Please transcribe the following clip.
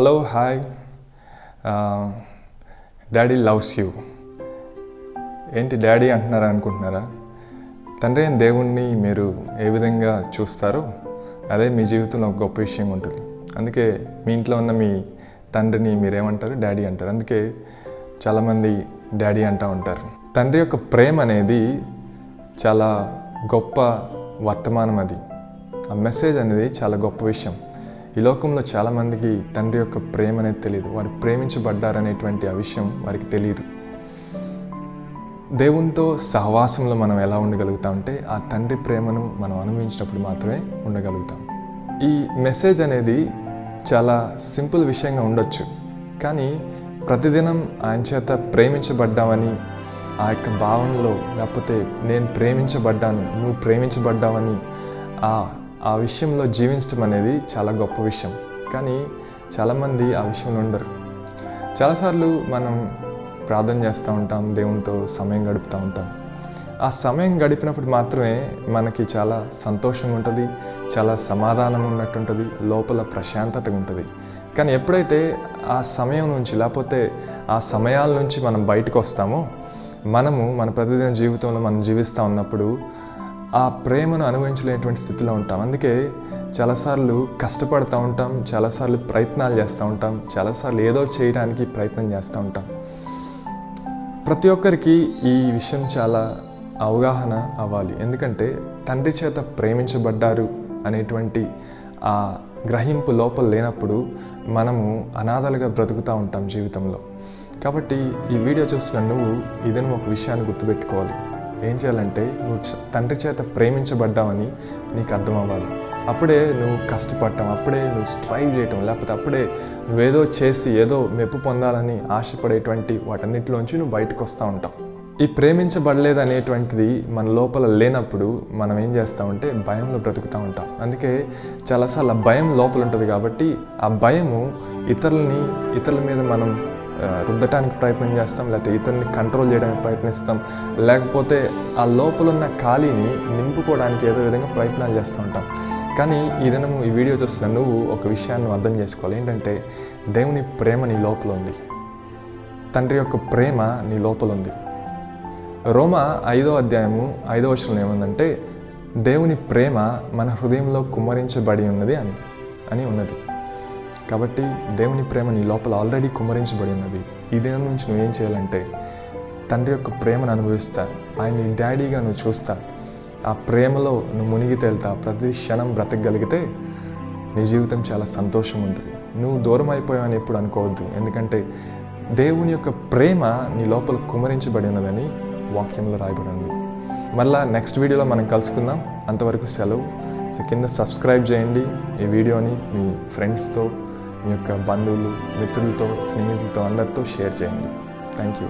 Hello hi daddy loves you ఏంటి daddy అంటున్నారా అనుకుంటున్నారా? తండ్రి అయిన దేవుణ్ణి మీరు ఏ విధంగా చూస్తారో అదే మీ జీవితంలో ఒక గొప్ప విషయం ఉంటుంది. అందుకే మీ ఇంట్లో ఉన్న మీ తండ్రిని మీరేమంటారు? డాడీ అంటారు. అందుకే చాలామంది డాడీ అంటూ ఉంటారు. తండ్రి యొక్క ప్రేమ అనేది చాలా గొప్ప వర్తమానం అది. ఆ మెసేజ్ అనేది చాలా గొప్ప విషయం. ఈ లోకంలో చాలామందికి తండ్రి యొక్క ప్రేమ అనేది తెలియదు వారు ప్రేమించబడ్డారనేటువంటి ఆ విషయం వారికి తెలియదు దేవునితో సహవాసంలో మనం ఎలా ఉండగలుగుతాం అంటే ఆ తండ్రి ప్రేమను మనం అనుభవించినప్పుడు మాత్రమే ఉండగలుగుతాం. ఈ మెసేజ్ అనేది చాలా సింపుల్ విషయంగా ఉండొచ్చు. కానీ ప్రతిదినం ఆయన చేత ప్రేమించబడ్డామని ఆ యొక్క భావనలో లేకపోతే నేను ప్రేమించబడ్డాను నువ్వు ప్రేమించబడ్డావని ఆ ఆ విషయంలో జీవించడం అనేది చాలా గొప్ప విషయం. కానీ చాలామంది ఆ విషయంలో ఉండరు. చాలాసార్లు మనం ప్రార్థన చేస్తూ ఉంటాం దేవునితో సమయం గడుపుతూ ఉంటాం. ఆ సమయం గడిపినప్పుడు మాత్రమే మనకి చాలా సంతోషంగా ఉంటుంది చాలా సమాధానం ఉన్నట్టుంటుంది లోపల ప్రశాంతతగా ఉంటుంది. కానీ ఎప్పుడైతే ఆ సమయం నుంచి లేకపోతే ఆ సమయాల నుంచి మనం బయటకు వస్తామో మనము మన ప్రతిదిన జీవితంలో మనం జీవిస్తూ ఉన్నప్పుడు ఆ ప్రేమను అనుభవించలేనటువంటి స్థితిలో ఉంటాం. అందుకే చాలాసార్లు కష్టపడుతూ ఉంటాం చాలాసార్లు ప్రయత్నాలు చేస్తూ ఉంటాం చాలాసార్లు ఏదో చేయడానికి ప్రయత్నం చేస్తూ ఉంటాం. ప్రతి ఒక్కరికి ఈ విషయం చాలా అవగాహన అవ్వాలి. ఎందుకంటే తండ్రి చేత ప్రేమించబడ్డారు అనేటువంటి ఆ గ్రహింపు లోపల లేనప్పుడు మనము అనాథలుగా బ్రతుకుతూ ఉంటాం జీవితంలో. కాబట్టి ఈ వీడియో చూస్తున్న నువ్వు ఇదని ఒక విషయాన్ని గుర్తుపెట్టుకోవాలి. ఏం చేయాలంటే నువ్వు తండ్రి చేత ప్రేమించబడ్డావని నీకు అర్థం అవ్వాలి అప్పుడే నువ్వు కష్టపడటం అప్పుడే నువ్వు స్ట్రైవ్ చేయటం లేకపోతే అప్పుడే నువ్వేదో చేసి ఏదో మెప్పు పొందాలని ఆశపడేటువంటి వాటన్నిటిలోంచి నువ్వు బయటకు వస్తూ ఉంటావు. ఈ ప్రేమించబడలేదు అనేటువంటిది మన లోపల లేనప్పుడు మనం ఏం చేస్తామంటే భయంలో బ్రతుకుతూ ఉంటాం. అందుకే చాలాసార్లు భయం లోపల ఉంటుంది కాబట్టి ఆ భయము ఇతరులని ఇతరుల మీద మనం రుద్దటానికి ప్రయత్నం చేస్తాం లేకపోతే ఇతరుని కంట్రోల్ చేయడానికి ప్రయత్నిస్తాం. లేకపోతే ఆ లోపల ఉన్న ఖాళీని నింపుకోవడానికి ఏదో విధంగా ప్రయత్నాలు చేస్తూ ఉంటాం. కానీ ఈ దినము ఈ వీడియో చూస్తున్న నువ్వు ఒక విషయాన్ని అర్థం చేసుకోవాలి. ఏంటంటే దేవుని ప్రేమ నీ లోపల ఉంది. తండ్రి యొక్క ప్రేమ నీ లోపల ఉంది. రోమ ఐదో అధ్యాయము ఐదో వచనం ఏముందంటే దేవుని ప్రేమ మన హృదయంలో కుమ్మరించబడి ఉన్నది అని అని ఉన్నది. కాబట్టి దేవుని ప్రేమ నీ లోపల ఆల్రెడీ కుమరించబడి ఉన్నది. ఈ దినం నుంచి నువ్వేం చేయాలంటే తండ్రి యొక్క ప్రేమను అనుభవిస్తా. ఆయన డాడీగా నువ్వు చూస్తా. ఆ ప్రేమలో నువ్వు మునిగి తేలుతా. ప్రతి క్షణం బ్రతకగలిగితే నీ జీవితం చాలా సంతోషం ఉంటుంది. నువ్వు దూరం అయిపోయావని ఎప్పుడు అనుకోవద్దు. ఎందుకంటే దేవుని యొక్క ప్రేమ నీ లోపల కుమరించబడి ఉన్నదని వాక్యంలో రాయబడి ఉంది. మళ్ళా నెక్స్ట్ వీడియోలో మనం కలుసుకుందాం. అంతవరకు సెలవు. సో కింద సబ్స్క్రైబ్ చేయండి. ఈ వీడియోని మీ ఫ్రెండ్స్తో మీ యొక్క బంధువులు మిత్రులతో స్నేహితులతో అందరితో షేర్ చేయండి. Thank you